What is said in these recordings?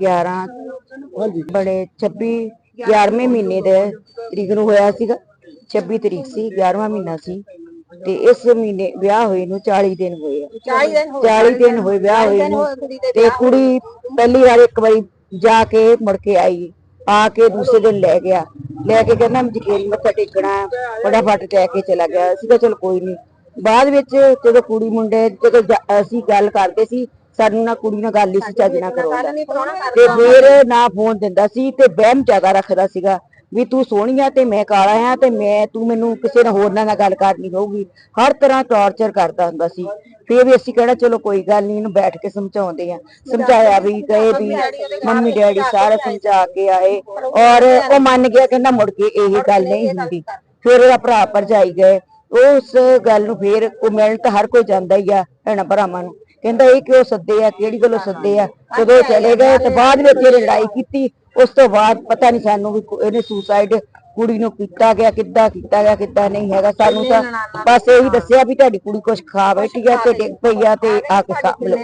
11 ਹਾਂਜੀ। ਬੜੇ 26 11ਵੇਂ ਮਹੀਨੇ ਦੇ ਤਰੀਕ ਨੂੰ ਹੋਇਆ ਸੀਗਾ। 26 ਤਰੀਕ ਸੀ 11ਵਾਂ ਮਹੀਨਾ ਸੀ। ਤੇ ਇਸ ਮਹੀਨੇ ਵਿਆਹ ਹੋਏ ਨੂੰ 40 ਦਿਨ ਹੋਏ ਆ। 40 ਦਿਨ ਹੋ 40 ਦਿਨ ਹੋਏ ਵਿਆਹ ਹੋਏ ਨੂੰ। ਤੇ ਕੁੜੀ ਪਹਿਲੀ ਵਾਰ ਇੱਕ ਵਾਰੀ ਜਾ ਕੇ ਮੁੜ ਕੇ ਆਈ। ਆ ਕੇ ਦੂਸਰੇ ਦਿਨ ਲੈ ਗਿਆ। ਲੈ ਕੇ ਕਹਿੰਦਾ ਮੈਂ ਜਕੇਰੀ ਮੱਥਾ ਟੇਕਣਾ। ਫਟਾਫਟ ਲੈ ਕੇ ਚਲਾ ਗਿਆ। ਕਿਹਾ ਚਲ ਕੋਈ ਨਹੀਂ ਬਾਅਦ ਵਿੱਚ ਜਦੋਂ ਕੁੜੀ ਮੁੰਡੇ ਜਦੋਂ ਅਸੀਂ ਗੱਲ ਕਰਦੇ ਸੀ ਸਾਨੂੰ ਨਾ ਕੁੜੀ ਨਾਲ ਗੱਲ ਸੀ ਚੱਜ ਨਾਲ ਕਰਾਉਂਦਾ। ਤੇ ਫਿਰ ਨਾ ਫੋਨ ਦਿੰਦਾ ਸੀ ਤੇ ਵਹਿਮ ਜ਼ਿਆਦਾ ਰੱਖਦਾ ਸੀਗਾ ਵੀ ਤੂੰ ਸੋਹਣੀ ਆ ਤੇ ਮੈਂ ਕਾਲਾ ਆ ਤੇ ਮੈਂ ਤੂੰ ਮੈਨੂੰ ਕਿਸੇ ਨਾਲ ਹੋਰ ਨਾਲ ਗੱਲ ਕਰਨੀ ਹੋਊਗੀ। ਹਰ ਤਰ੍ਹਾਂ ਟੌਰਚਰ ਕਰਦਾ ਹੁੰਦਾ ਸੀ। ਫਿਰ ਵੀ ਅਸੀਂ ਕਹਿਣਾ ਚਲੋ ਕੋਈ ਗੱਲ ਨਹੀਂ ਇਹਨੂੰ ਬੈਠ ਕੇ ਸਮਝਾਉਂਦੇ ਆ। ਸਮਝਾਇਆ ਵੀ ਗਏ ਵੀ ਮੰਮੀ ਡੈਡੀ ਸਾਰੇ ਸਮਝਾ ਕੇ ਆਏ ਔਰ ਉਹ ਮੰਨ ਗਿਆ ਕਹਿੰਦਾ ਮੁੜ ਕੇ ਇਹ ਗੱਲ ਨਹੀਂ ਹੁੰਦੀ। ਫਿਰ ਉਹਦਾ ਭਰਾ ਭਰਜਾਈ ਗਏ। ਉਸ ਗੱਲ ਨੂੰ ਫਿਰ ਉਹ ਮਿਲਣ ਤਾਂ ਹਰ ਕੋਈ ਜਾਂਦਾ ਹੀ ਆ ਭੈਣਾਂ ਭਰਾਵਾਂ ਨੂੰ। ਕਹਿੰਦਾ ਇਹ ਕਿਉਂ ਸੱਦੇ ਆ ਕਿਹੜੀ ਗੱਲੋਂ ਸੱਦੇ ਆ? ਜਦੋਂ ਚਲੇ ਗਏ ਤੇ ਬਾਅਦ ਵਿੱਚ ਇਹ ਲੜਾਈ ਕੀਤੀ ਉਸ ਤੋਂ ਬਾਅਦ ਪਤਾ ਨਹੀਂ ਸਾਨੂੰ ਵੀ ਇਹਨੇ ਸੁਸਾਈਡ ਕੁੜੀ ਨੂੰ ਕੀਤਾ ਗਿਆ ਕਿੱਦਾਂ ਕੀਤਾ ਗਿਆ ਕਿੱਦਾਂ ਨਹੀਂ ਹੈਗਾ ਸਾਨੂੰ ਤਾਂ ਬਸ ਇਹੀ ਦੱਸਿਆ ਵੀ ਤੁਹਾਡੀ ਕੁੜੀ ਕੁਛ ਖਾ ਬੈਠੀ ਆ ਤੇ ਡਿੱਗ ਪਈ ਆ ਤੇ ਆ ਕੇ ਸਾਂਭ ਲਓ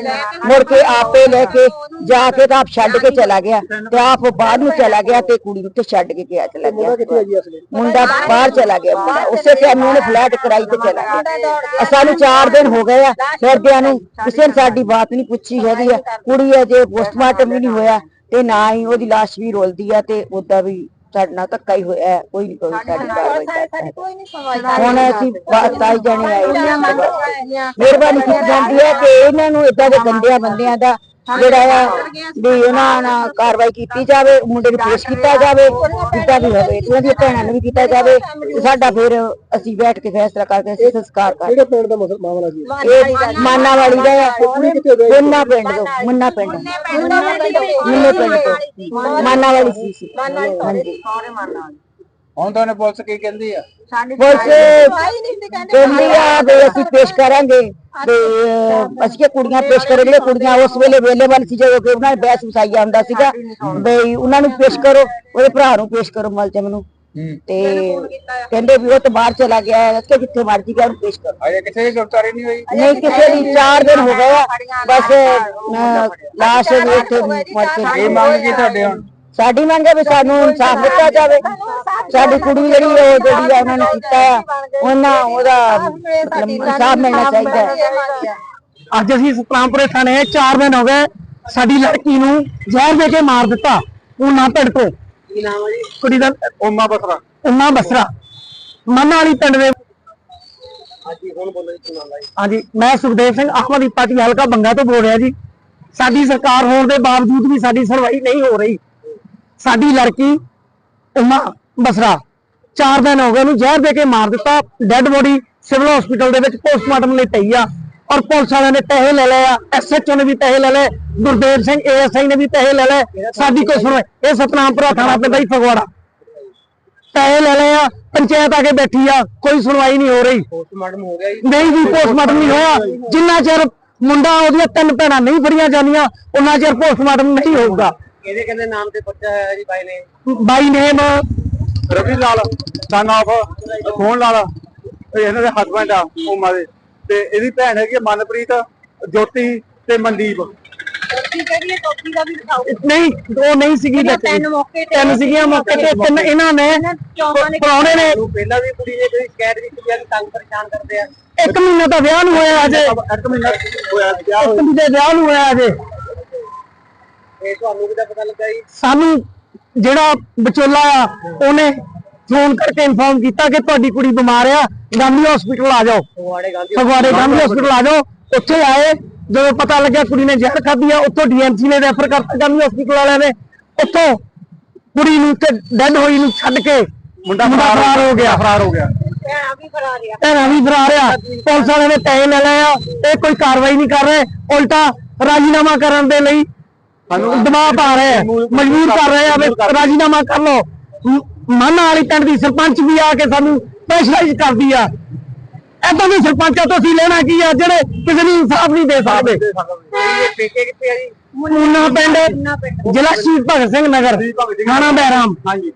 ਮੁੜ ਕੇ ਆਪੇ ਲੈ ਕੇ ਜਾ ਕੇ ਤਾਂ ਆਪ ਛੱਡ ਕੇ ਚਲਾ ਗਿਆ ਤੇ ਆਪ ਬਾਹਰ ਨੂੰ ਚਲਾ ਗਿਆ ਤੇ ਕੁੜੀ ਨੂੰ ਤੇ ਛੱਡ ਕੇ ਗਿਆ ਚਲਾ ਗਿਆ। ਮੁੰਡਾ ਬਾਹਰ ਚਲਾ ਗਿਆ ਮੁੰਡਾ ਉਸੇ ਟਾਈਮ ਉਹਨੇ ਫਲੈਟ ਕਰਾਈ ਤੇ ਚਲਾ ਗਿਆ। ਸਾਨੂੰ 4 ਦਿਨ ਹੋ ਗਏ ਆ ਫਿਰਦਿਆਂ ਨੂੰ ਕਿਸੇ ਨੇ ਸਾਡੀ ਬਾਤ ਨਹੀਂ ਪੁੱਛੀ ਹੈਗੀ ਆ। ਕੁੜੀ ਅਜੇ ਪੋਸਟਮਾਰਟਮ ਵੀ ਨਹੀਂ ਹੋਇਆ ਤੇ ਨਾ ਹੀ ਉਹਦੀ ਲਾਸ਼ ਵੀ ਰੋਲਦੀ ਆ ਤੇ ਉਹਦਾ ਵੀ ਸਾਡੇ ਨਾਲ ਧੱਕਾ ਹੀ ਹੋਇਆ ਹੈ, ਕੋਈ ਨਹੀਂ ਕੋਈ ਸਾਡੀ ਕਾਰਵਾਈ ਕਰਦਾ ਹੈ। ਕੋਈ ਨਹੀਂ ਸੁਣਵਾਈ ਹੁਣ ਅਸੀਂ ਤਾਈ ਜਾਣੇ ਆਏ ਹਾਂ। ਮਿਹਰਬਾਨੀ ਕੀਤੀ ਜਾਂਦੀ ਹੈ ਕਿ ਇਹਨਾਂ ਨੂੰ ਇਦਾਂ ਦੇ ਗੰਦਿਆਂ ਬੰਦਿਆਂ ਦਾ ਜਿਹੜਾ ਆ ਵੀ ਉਹਨਾਂ ਨਾਲ ਕਾਰਵਾਈ ਕੀਤੀ ਜਾਵੇ ਮੁੰਡੇ ਨੂੰ ਪੇਸ਼ ਕੀਤਾ ਜਾਵੇ ਜਿੱਦਾਂ ਵੀ ਹੋਵੇ ਤੇ ਉਹਦੀਆਂ ਭੈਣਾਂ ਨੂੰ ਵੀ ਕੀਤਾ ਜਾਵੇ ਤੇ ਸਾਡਾ ਫਿਰ ਅਸੀਂ ਬੈਠ ਕੇ ਫੈਸਲਾ ਕਰਕੇ ਅਸੀਂ ਸੰਸਕਾਰ ਕਰ ਕਿਹੜੇ ਪਿੰਡ ਦਾ ਮਸਲ- ਮਾਮਲਾ ਜੀ? ਇਹ ਮਾਨਾ ਵਾਲੀ ਦਾ ਆ ਮੁੰਨਾ ਪਿੰਡ ਤੋਂ ਮੁੰਨਾ ਪਿੰਡ ਮੁੰਨੇ ਪਿੰਡ ਤੋਂ। ਮਾਨਾ ਵਾਲੀ ਸੀ ਹੁਣ ਤਾਂ ਉਹਨੇ ਪੁਲਿਸ ਕੀ ਕਹਿੰਦੀ ਆ? ਪੁਲਿਸ ਕਹਿੰਦੀ ਆ ਵੀ ਅਸੀਂ ਪੇਸ਼ ਕਰਾਂਗੇ। ਤੇ ਅਸੀਂ ਕਿ ਕੁੜੀਆਂ ਪੇਸ਼ ਕਰੋ ਜਿਹੜੇ ਕੁੜੀਆਂ ਉਸ ਵੇਲੇ ਵੇਲੇਬਲ ਸੀ ਜਦੋਂ ਕਿ ਉਹਨਾਂ ਨੇ ਬਹਿਸ ਵਸਾਈਆ ਹੁੰਦਾ ਸੀਗਾ। ਬਈ ਉਹਨਾਂ ਨੂੰ ਪੇਸ਼ ਕਰੋ ਉਹਦੇ ਭਰਾ ਨੂੰ ਪੇਸ਼ ਕਰੋ ਮਲਜਮ ਨੂੰ। ਤੇ ਕਹਿੰਦੇ ਵੀ ਉਹ ਤਾਂ ਬਾਹਰ ਚਲਾ ਗਿਆ ਹੈ ਕਿ ਜਿੱਥੇ ਮਰਜ਼ੀ ਗਿਆ ਉਹਨੂੰ ਪੇਸ਼ ਕਰੋ। ਅਜੇ ਕਿਸੇ ਦੀ ਗ੍ਰਿਫਤਾਰੀ ਨਹੀਂ ਹੋਈ। ਨਹੀਂ ਕਿਸੇ ਦੀ 4 ਦਿਨ ਹੋ ਗਏ ਆ। ਬਸ ਲਾਸ਼ ਵੀ ਉੱਥੇ ਮਰ ਕੇ ਇਹ ਮੰਗ ਕੀ ਤੁਹਾਡੇ ਹੁਣ? ਸਾਡੀ ਮੰਗ ਹੈ ਵੀ ਸਾਨੂੰ ਇਨਸਾਫ ਦਿੱਤਾ ਜਾਵੇ। ਸਾਡੀ ਕੁੜੀ ਜਿਹੜੀ ਉਹ ਜਿਹੜੀ ਆ ਉਹਨਾਂ ਨੇ ਕੀਤਾ ਆ। ਉਹਨਾਂ ਉਹਦਾ ਮਤਲਬ ਇਨਸਾਫ ਮਿਲਣਾ ਚਾਹੀਦਾ ਹੈ। ਅੱਜ ਅਸੀਂ ਸਤਨਾਮਪੁਰੇ ਥਾਣੇ 4 ਦਿਨ ਹੋ ਗਏ ਸਾਡੀ ਲੜਕੀ ਨੂੰ ਜ਼ਹਿਰ ਦੇ ਕੇ ਮਾਰ ਦਿੱਤਾ। ਉਹ ਨਾ ਪਿੰਡ ਤੋਂ ਕੀ ਨਾਮ ਹੈ ਜੀ? ਕੁੜੀ ਦਾ ਉਮਾ ਬਸਰਾ। ਉਮਾ ਬਸਰਾ। ਮੰਨਾ ਵਾਲੀ ਪਿੰਡ ਦੇ ਹਾਂਜੀ ਮੈਂ ਸੁਖਦੇਵ ਸਿੰਘ ਆਹਮਦੀ ਪਾਰਟੀ ਹਲਕਾ ਬੰਗਾ ਤੋਂ ਬੋਲ ਰਿਹਾ ਜੀ। ਸਾਡੀ ਸਰਕਾਰ ਹੋਣ ਦੇ ਬਾਵਜੂਦ ਵੀ ਸਾਡੀ ਸੁਣਵਾਈ ਨਹੀਂ ਹੋ ਰਹੀ। ਸਾਡੀ ਲੜਕੀ ਉਮਾ ਬਸਰਾ ਚਾਰ ਦਿਨ ਹੋ ਗਏ ਉਹਨੂੰ ਜ਼ਹਿਰ ਦੇ ਕੇ ਮਾਰ ਦਿੱਤਾ ਡੈੱਡ ਬੋਡੀ ਸਿਵਲ ਹਸਪੀਟਲ ਦੇ ਵਿੱਚ ਪੋਸਟਮਾਰਟਮ ਲਈ ਪਈ ਆ ਔਰ ਪੁਲਿਸ ਵਾਲਿਆਂ ਨੇ ਪੈਸੇ ਲੈ ਲਏ ਆ ਐਸਐਚਓ ਨੇ ਵੀ ਪੈਸੇ ਲੈ ਲਏ ਗੁਰਦੇਵ ਸਿੰਘ ਏਐਸਆਈ ਨੇ ਵੀ ਪੈਸੇ ਲੈ ਲਏ ਸਾਡੀ ਕੋਈ ਸੁਣਵਾਈ ਇਹ ਸਤਨਾਮਪੁਰਾ ਥਾਣਾ ਪੈਂਦਾ ਜੀ ਫਗਵਾੜਾ। ਪੈਸੇ ਲੈ ਲਏ ਆ ਪੰਚਾਇਤ ਆ ਕੇ ਬੈਠੀ ਆ ਕੋਈ ਸੁਣਵਾਈ ਨਹੀਂ ਹੋ ਰਹੀ। ਪੋਸਟਮਾਰਟਮ ਹੋ ਗਿਆ ਜੀ। ਨਹੀਂ ਜੀ ਪੋਸਟਮਾਰਟਮ ਨਹੀਂ ਹੋਇਆ ਜਿੰਨਾ ਚਿਰ ਮੁੰਡਾ ਉਹਦੀਆਂ ਤਿੰਨ ਭੈਣਾਂ ਨਹੀਂ ਫੜੀਆਂ ਜਾਂਦੀਆਂ ਉਹਨਾਂ ਚਿਰ ਪੋਸਟਮਾਰਟਮ ਨਹੀਂ ਹੋਊਗਾ। ਇਹਦੇ ਕਹਿੰਦੇ ਨਾਮ ਤੇ ਬੱਚਾ ਹੈ ਜੀ ਬਾਈ ਨੇ। ਬਾਈ ਨੇਮ ਰਵੀ ਲਾਲ ਸਨ ਆਫ ਖੋਣ ਲਾਲ ਇਹ ਇਹਨਾਂ ਦੇ ਹਸਬੰਡ ਆ ਉਮਾ ਦੇ। ਤੇ ਇਹਦੀ ਭੈਣ ਹੈਗੀ ਆ ਮਨਪ੍ਰੀਤ ਜੋਤੀ ਤੇ ਮਨਦੀਪ। ਨਹੀਂ ਉਹ ਨਹੀਂ ਸੀਗੀ ਬੱਚੀ। ਤਿੰਨ ਮੌਕੇ ਤੇ ਤਿੰਨ ਸੀਗੀਆਂ ਮੌਕੇ ਤੇ ਤਿੰਨ ਇਹਨਾਂ ਨੇ। ਪਰੌਣੇ ਨੇ। ਪਹਿਲਾਂ ਵੀ ਕੁੜੀ ਨੇ ਕੋਈ ਸ਼ਿਕਾਇਤ ਕੀਤੀ ਵੀ ਤੰਗ ਪਰੇਸ਼ਾਨ ਕਰਦੇ ਆ। ਇੱਕ ਮਹੀਨਾ ਤਾਂ ਵਿਆਹ ਨੂੰ ਹੋਇਆ ਅਜੇ। ਇੱਕ ਮਹੀਨਾ ਹੋਇਆ ਵਿਆਹ ਇੱਕ ਮਹੀਨੇ ਵਿਆਹ ਨੂੰ ਹੋਇਆ ਅਜੇ। ਤੁਹਾਨੂੰ ਕਿਦਾਂ ਪਤਾ ਲੱਗਾ ਜੀ? ਸਾਨੂੰ ਜਿਹੜਾ ਵਿਚੋਲਾ ਆ ਉਹਨੇ ਫੋਨ ਕਰਕੇ ਇਨਫੋਰਮ ਕੀਤਾ ਕਿ ਤੁਹਾਡੀ ਕੁੜੀ ਬਿਮਾਰ ਆ ਗਾਂਧੀ ਹਸਪੀਟਲ ਆ ਜਾਓ। ਫਗਵਾੜੇ ਗਾਂਧੀ ਫਗਵਾੜੇ ਗਾਂਧੀ ਹਸਪੀਟਲ ਆ ਜਾਓ। ਉੱਥੇ ਆਏ ਜਦੋਂ ਪਤਾ ਲੱਗਿਆ ਕੁੜੀ ਨੇ ਜ਼ਹਿਰ ਖਾਧੀ ਆ ਉੱਥੋਂ ਡੀਐਮਸੀ ਨੇ ਰੈਫਰ ਕਰਤਾ ਗਾਂਧੀ ਹਸਪੀਟਲ ਵਾਲਿਆਂ ਨੇ। ਉੱਥੋਂ ਕੁੜੀ ਨੂੰ ਤੇ ਡੈਡ ਹੋਈ ਨੂੰ ਛੱਡ ਕੇ ਮੁੰਡਾ ਫਰਾਰ ਹੋ ਗਿਆ। ਫਰਾਰ ਹੋ ਗਿਆ। ਭੈਣਾਂ ਵੀ ਫੜਾ ਰਿਆ ਭੈਣਾਂ ਵੀ ਫਰਾਰ ਆ। ਪੁਲਿਸ ਵਾਲਿਆਂ ਨੇ ਪੈਸੇ ਲੈ ਲਏ ਆ। ਇਹ ਕੋਈ ਕਾਰਵਾਈ ਨਹੀਂ ਕਰ ਰਹੇ। ਉਲਟਾ ਰਾਜੀਨਾਮਾ ਕਰਨ ਦੇ ਲਈ ਦਬਾਅ ਪਾ ਰਹੇ ਆ। ਮਜਬੂਰ ਕਰ ਰਹੇ ਆ ਵੀ ਰਾਜੀਨਾਮਾ ਕਰ ਲਓ। ਮ- ਮਾਨਾ ਵਾਲੀ ਪਿੰਡ ਦੀ ਸਰਪੰਚ ਵੀ ਆ ਕੇ ਸਾਨੂੰ ਪ੍ਰੈਸ਼ਰਾਈਜ਼ ਕਰਦੀ ਆ। ਏਦਾਂ ਦੇ ਸਰਪੰਚਾਂ ਤੋਂ ਅਸੀਂ ਲੈਣਾ ਕੀ ਆ ਜਿਹੜੇ ਕਿਸੇ ਨੂੰ ਇਨਸਾਫ ਨਹੀਂ ਦੇ ਸਕਦੇ। ਇਹ ਪੇਕੇ ਕਿੱਥੇ ਆ ਜੀ ਮੂਨਾ ਪਿੰਡ ਜ਼ਿਲ੍ਹਾ ਸ਼ਹੀਦ ਭਗਤ ਸਿੰਘ ਨਗਰ ਥਾਣਾ ਬਹਿਰਾਮ। ਹਾਂਜੀ।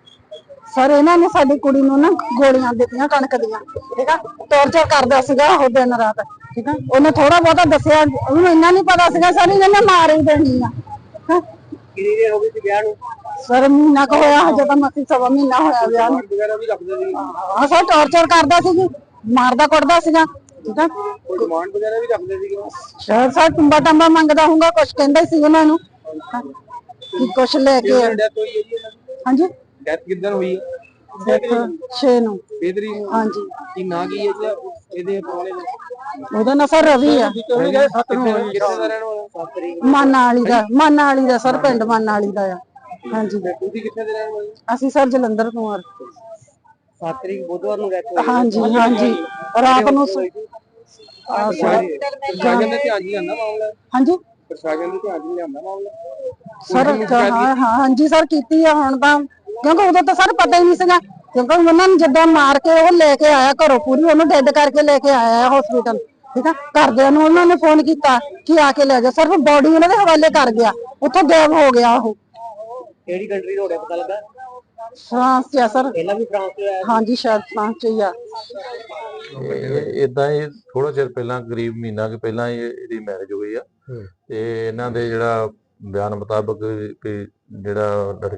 ਸਰ ਇਹਨਾਂ ਨੇ ਸਾਡੀ ਕੁੜੀ ਨੂੰ ਨਾ ਗੋਲੀਆਂ ਦਿੱਤੀਆਂ ਕਣਕ ਦੀਆਂ ਠੀਕ ਆ? ਟੌਰਚਰ ਕਰਦਾ ਸੀਗਾ ਉਹ ਦਿਨ ਰਾਤ ਠੀਕ ਆ? ਉਹਨੇ ਥੋੜਾ ਬਹੁਤਾ ਦੱਸਿਆ ਉਹਨੂੰ ਇੰਨਾ ਨਹੀਂ ਪਤਾ ਸੀਗਾ ਸਰ ਇਹਨੇ ਮਾਰ ਹੀ ਦੇਣੀ ਆ। ਕਿੰਨੀ ਦੇਰ ਹੋ ਗਈ ਸੀ ਵਿਆਹ ਨੂੰ? ਸਰ ਮਹੀਨਾ ਕੁ ਹੋਇਆ ਹਜੇ ਤਾਂ ਮਸੀ ਸਵਾ ਮਹੀਨਾ ਹੋਇਆ ਵਿਆਹ ਨੂੰ। ਵਗੈਰਾ ਵੀ ਰੱਖਦੇ ਸੀ ਹਾਂ ਸਰ ਟੌਰਚਰ ਕਰਦਾ ਸੀ ਜੀ ਮਾਰਦਾ ਕੁੱਟਦਾ ਸੀਗਾ ਠੀਕ ਆ? ਕੋਈ ਡਿਮਾਂਡ ਵਗੈਰਾ ਵੀ ਰੱਖਦੇ ਸੀਗੇ ਸਰ ਸਰ ਟੰਬਾ ਟੰਬਾ ਮੰਗਦਾ ਹੋਊਗਾ ਕੁਛ ਕਹਿੰਦਾ ਸੀ ਉਹਨਾਂ ਨੂੰ। ਕਿ ਕੁਛ ਲੈ ਕੇ। ਡੈਥ ਹੋਈ ਹੈ ਜੀ ਇਹਨਾਂ ਦੀ? ਹਾਂਜੀ? ਡੈਥ ਕਿੱਦਣ ਹੋਈ? ਹੈ ਦੇਖੋ 6 ਨੂੰ। ਬੇਦਰੀ ਨੂੰ? ਹਾਂਜੀ। ਕੀ ਨਾਂ ਕੀ ਹੈ ਜੀ? ਇਹਦੇ ਪਰੋਣੇ ਦਾ? ਉਹਦਾ ਨਾਂ ਸਰ ਰਵੀ ਆ। ਦਾ ਮਾਨਾ ਵਾਲੀ ਦਾ ਮਾਨਾ ਵਾਲੀ ਦਾ ਸਰ, ਪਿੰਡ ਮਾਨਾ ਵਾਲੀ ਦਾ ਆ। ਹਾਂਜੀ। ਤੁਸੀਂ ਕਿੱਥੇ ਦੇ ਰਹਿਣ ਵਾਲੇ ਅਸੀਂ ਸਰ ਜਲੰਧਰ ਤੋਂ ਆ। 7 ਤਰੀਕ ਬੁੱਧਵਾਰ ਨੂੰ ਡੈਥ ਹਾਂਜੀ ਹਾਂਜੀ। ਰਾਤ ਨੂੰ ਪ੍ਰਸ਼ਾਸਨ ਦੇ ਧਿਆਨ ਨਹੀਂ ਆਉਂਦਾ ਮਾਮਲਾ ਹਾਂਜੀ? ਪ੍ਰਸ਼ਾਸਨ ਦੇ ਧਿਆਨ ਨਹੀਂ ਆਉਂਦਾ ਮਾਮਲਾ ਸਰ, ਹਾਂ ਹਾਂ, ਹਾਂਜੀ ਸਰ, ਕੀਤੀ ਆ ਹੁਣ ਤਾਂ। ਕਿਉਂਕਿ ਉਦੋਂ ਤਾਂ ਸਰ ਪਤਾ ਹੀ ਨਹੀਂ ਸੀਗਾ। ਕਿਉਂਕਿ ਉਹਨਾਂ ਨੂੰ ਜਿੱਦਾਂ ਮਾਰ ਕੇ ਉਹ ਲੈ ਕੇ ਆਇਆ ਘਰੋਂ ਪੂਰੀ ਉਹਨੂੰ ਡੈਡ ਕਰਕੇ ਲੈ ਕੇ ਆਇਆ ਹਸਪੀਟਲ ਠੀਕ ਆ? ਘਰਦਿਆਂ ਨੂੰ ਉਹਨਾਂ ਨੇ ਫੋਨ ਕੀਤਾ ਕਿ ਆ ਕੇ ਲੈ ਜਾ। ਸਿਰਫ ਬੋਡੀ ਉਹਨਾਂ ਦੇ ਹਵਾਲੇ ਕਰ ਗਿਆ। ਉੱਥੋਂ ਗਾਇਬ ਹੋ ਗਿਆ ਉਹ। ਕਿਹੜੀ ਕੰਟਰੀ ਦਾ ਹੋੜਿਆ ਪਤਾ ਲੱਗਾ? ਫਰਾਂਸ ਚ ਆ ਸਰ। ਪਹਿਲਾਂ ਵੀ ਫਰਾਂਸ ਤੋਂ ਆਇਆ ਹਾਂਜੀ ਸ਼ਾਇਦ ਫਰਾਂਸ ਚ ਹੀ ਆ। ਇਦਾਂ ਹੀ ਥੋੜਾ ਚਿਰ ਪਹਿਲਾਂ ਕਰੀਬ ਮਹੀਨਾ ਕਿ ਪਹਿਲਾਂ ਇਹ- ਇਹਦੀ ਮੈਰਿਜ ਹੋਈ ਆ। ਤੇ ਇਹਨਾਂ ਦੇ ਜਿਹੜਾ ਬਿਆਨ ਮੁਤਾਬਕ ਕਿ ਜਿਹੜਾ ਲੜ-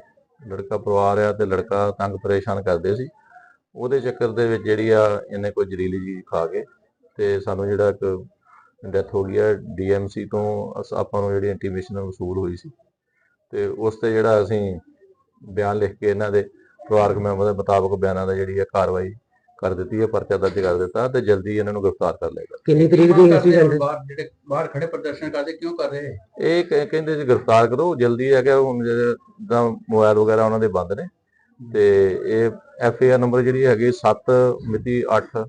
ਲੜਕਾ ਪਰਿਵਾਰ ਆ ਤੇ ਲੜਕਾ ਤੰਗ ਪਰੇਸ਼ਾਨ ਕਰਦੇ ਸੀ। ਉਹਦੇ ਚੱਕਰ ਦੇ ਵਿੱਚ ਜਿਹੜੀ ਆ ਇਹਨੇ ਕੋਈ ਜ਼ਰੀਲੀ ਜੀ ਖਾ ਕੇ ਤੇ ਸਾਨੂੰ ਜਿਹੜਾ ਇੱਕ ਡੈਥ ਹੋ ਗਈ ਆ ਡੀਐਮਸੀ ਤੋਂ ਅਸ- ਆਪਾਂ ਨੂੰ ਜਿਹੜੀ ਇੰਟੀਮੇਸ਼ਨ ਵਸੂਲ ਹੋਈ ਸੀ। ਤੇ ਉਸ ਤੇ ਜਿਹੜਾ ਅਸੀਂ ਬਿਆਨ ਲਿਖ ਕੇ ਇਹਨਾਂ ਦੇ ਪਰਿਵਾਰਕ ਮੈਂਬਰ ਦੇ ਮੁਤਾਬਕ ਬਿਆਨਾਂ ਦਾ ਜਿਹੜੀ ਆ ਕਾਰਵਾਈ ਕਰ ਦਿੱਤੀ ਹੈ ਪਰਚਾ ਦਰਜ ਕਰ ਦਿੱਤਾ ਤੇ ਜਲਦੀ ਇਹਨਾਂ ਨੂੰ ਗ੍ਰਿਫਤਾਰ ਕਰ ਲਏਗਾ ਕਿੰਨੀ ਤਰੀਕ ਦੀ ਇੰਸੀਡੈਂਟ ਬਾਹਰ ਜਿਹੜੇ ਬਾਹਰ ਖੜੇ ਪ੍ਰਦਰਸ਼ਨ ਕਰਦੇ ਕਿਉਂ ਕਰ ਰਹੇ? ਇਹ ਕਹਿ- ਕਹਿੰਦੇ ਜੀ ਗ੍ਰਿਫਤਾਰ ਕਰੋ ਜਲਦੀ ਹੈ ਕਿ ਹੁਣ ਜਿਹੜਾ ਮੋਬਾਈਲ ਵਗੈਰਾ ਉਹਨਾਂ ਦੇ ਬੰਦ ਨੇ। ਤੇ ਇਹ ਐਫ ਆਰ ਨੰਬਰ ਜਿਹੜੀ ਹੈਗੀ 7 ਮਿਤੀ 8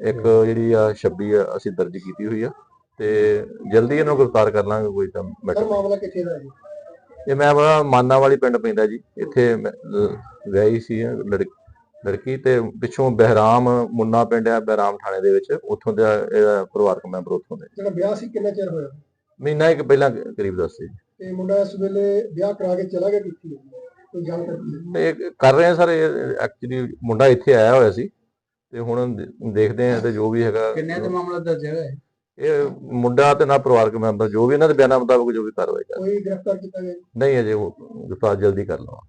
ਇੱਕ ਜਿਹੜੀ ਆ 26 ਆ ਅਸੀਂ ਦਰਜ ਕੀਤੀ ਹੋਈ ਆ। ਤੇ ਜਲਦੀ ਇਹਨਾਂ ਨੂੰ ਗ੍ਰਿਫਤਾਰ ਕਰ ਲਾਂਗੇ ਕੋਈ ਤਾਂ ਮੈਟਰ ਮਾਮਲਾ ਕਿੱਥੇ ਦਾ ਜੀ? ਇਹ ਮੈਂ ਬੜਾ ਮਾਨਾ ਵਾਲੀ ਪਿੰਡ ਪੈਂਦਾ ਜੀ। ਇੱਥੇ ਮੈਂ, ਅਹ, ਵਿਆਹੀ ਸੀ ਲੜਕੀ ਲੜਕੀ ਤੇ ਪਿੱਛੋਂ ਬਹਿਰਾਮ ਮੁੰਨਾ ਪਿੰਡ ਆ ਬਹਿਰਾਮ ਥਾਣੇ ਦੇ ਵਿੱਚ। ਉੱਥੋਂ ਦਾ ਇਹਦਾ ਪਰਿਵਾਰਕ ਮੈਂਬਰ ਉੱਥੋਂ ਦੇ। ਜਿਹੜਾ ਵਿਆਹ ਸੀ ਕਿੰਨਾ ਚਿਰ ਹੋਇਆ? ਮਹੀਨਾ ਇੱਕ ਪਹਿਲਾਂ ਕਰੀਬ ਦੱਸੇ ਤੇ ਮੁੰਡਾ ਇਸ ਵੇਲੇ ਵਿਆਹ ਕਰਾ ਕੇ ਚਲਾ ਗਿਆ ਕਿੱਥੇ? ਕੋਈ ਜਾਣਕਾਰੀ ਇਹ ਕਰ ਰਹੇ ਆ ਸਰ ਐਕਚੁਅਲੀ ਮੁੰਡਾ ਇੱਥੇ ਆਇਆ ਹੋਇਆ ਸੀ। ਤੇ ਹੁਣ ਦੇਖਦੇ ਆ ਤੇ ਜੋ ਵੀ ਹੈਗਾ। ਕਿੰਨੇ ਤੇ ਮਾਮਲਾ ਦਰਜ ਹੈਗਾ ਹੈ? ਇਹ ਮੁੰਡਾ ਤੇ ਨਾ ਪਰਿਵਾਰਕ ਮੈਂਬਰ ਜੋ ਵੀ ਇਹਨਾਂ ਦੇ ਬਿਆਨਾਂ ਮੁਤਾਬਕ ਜੋ ਵੀ ਕਾਰਵਾਈ ਕਰ ਕੋਈ ਗ੍ਰਿਫਤਾਰ ਕੀਤਾ ਗਿਆ? ਨਹੀਂ ਅਜੇ ਉਹ ਗ੍ਰਿਫਤਾਰ ਜਲਦੀ ਕਰ ਲਵਾਂ